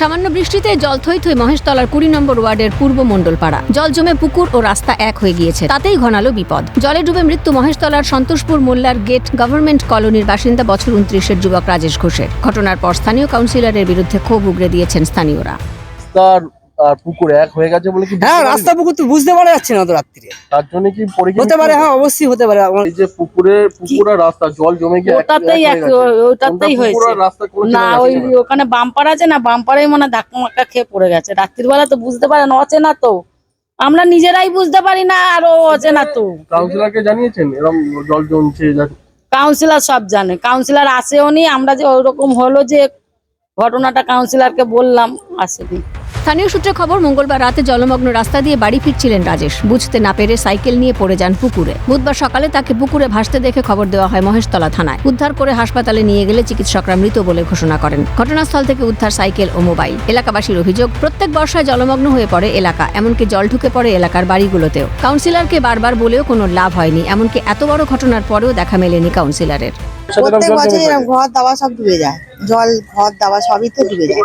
সামান্য বৃষ্টিতে জল থই থই মহেশতলার কুড়ি নম্বর ওয়ার্ডের পূর্ব মণ্ডলপাড়া। জল জমে পুকুর ও রাস্তা এক হয়ে গিয়েছে, তাতেই ঘনালো বিপদ। জলে ডুবে মৃত্যু মহেশতলার সন্তোষপুর মোল্লার গেট গভর্নমেন্ট কলোনির বাসিন্দা বছর উনত্রিশের যুবক রাজেশ ঘোষের। ঘটনার পর স্থানীয় কাউন্সিলরের বিরুদ্ধে ক্ষোভ উগড়ে দিয়েছেন স্থানীয়রা। আর পুকুর এক হয়ে গেছে বলে কি হ্যাঁ রাস্তা পুকুর তো বুঝতে পারা যাচ্ছে না তো রাত্রিরে। তার জন্য কি পরীক্ষা হতে পারে হ্যাঁ অবশ্যই হতে পারে। এই যে পুকুরে পুকুর আর রাস্তা জল জমে গিয়ে ওটাতেই। ওটাতেই হয়েছে। রাস্তা কোনো না ওই ওখানে বাম্পার আছে না বাম্পারেই মনে হয় ধাক্কা মাক্কা খেয়ে পড়ে গেছে। রাত্রির বেলা তো বুঝতে পারে না অচেনা তো। আমরা নিজেরাই বুঝতে পারি না আর ও অচেনা তো। কাউন্সিলরকে জানিয়েছেন? এরকম জল জমছে কাউন্সিলর সব জানে। কাউন্সিলর আসেও নি আমরা যে ওরকম হলো যে ঘটনাটা কাউন্সিলরকে বললাম আসেনি। স্থানীয় সূত্রে খবর, মঙ্গলবার রাতে জলমগ্ন রাস্তা দিয়ে বাড়ি ফিরছিলেন রাজেশ। বুঝতে না পেরে সাইকেল নিয়ে পড়ে যান পুকুরে। বুধবার সকালে তাকে পুকুরে ভাসতে দেখে খবর দেওয়া হয় মহেশতলা থানায়। উদ্ধার করে হাসপাতালে নিয়ে গেলে চিকিৎসকরা মৃত বলে ঘোষণা করেন। ঘটনাস্থল থেকে উদ্ধার সাইকেল ও মোবাইল। এলাকাবাসীর অভিযোগ, প্রত্যেক বর্ষায় জলমগ্ন হয়ে পড়ে এলাকা, এমনকি জল ঢুকে পড়ে এলাকার বাড়িগুলোতেও। কাউন্সিলরকে বারবার বলেও কোনো লাভ হয়নি, এমনকি এত বড় ঘটনার পরেও দেখা মেলেনি কাউন্সিলরের। প্রত্যেক বছর জমে এরকম থাকে। ঘর দাওয়া সব ডুবে যায়। জল ঘর দাওয়া সবই তো ডুবে যায়।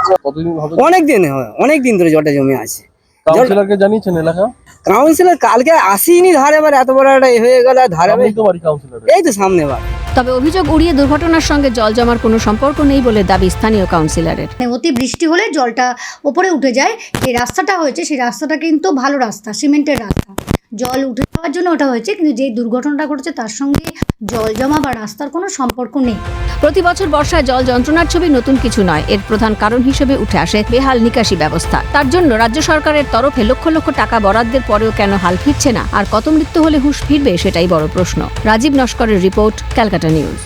অনেক দিন অনেক দিন ধরে জলটা জমে আছে। কাউন্সিলরকে জানিয়েছেন এলাকা? কাউন্সিলর কালকে আসিনি ধারে এবার এত বড় একটা হয়ে গেল ধারে আমি তো বাড়ি কাউন্সিলর এই তো সামনে বার। তবে অভিযোগ উড়িয়ে দুর্ঘটনার সঙ্গে জল জমার কোনো সম্পর্ক নেই বলে দাবি স্থানীয় কাউন্সিলরের মানে অতি বৃষ্টি হলে জলটা ওপরে উঠে যায়। যে রাস্তাটা হয়েছে সেই রাস্তাটা কিন্তু ভালো রাস্তা সিমেন্টের রাস্তা। জল উঠে যাওয়ার জন্য ওটা হয়েছে, কিন্তু যে দুর্ঘটনাটা ঘটেছে তার সঙ্গে জল জমা বা রাস্তার কোনো সম্পর্ক নেই। প্রতি বছর বর্ষায় জল যন্ত্রণার ছবি নতুন কিছু নয়, এর প্রধান কারণ হিসেবে উঠে আসে বেহাল নিকাশি ব্যবস্থা। তার জন্য রাজ্য সরকারের তরফে লক্ষ লক্ষ টাকা বরাদ্দের পরেও কেন হাল ফিরছে না, আর কত মৃত্যু হলে হুঁশ ফিরবে সেটাই বড় প্রশ্ন। রাজীব নস্করের রিপোর্ট, ক্যালকাটা নিউজ।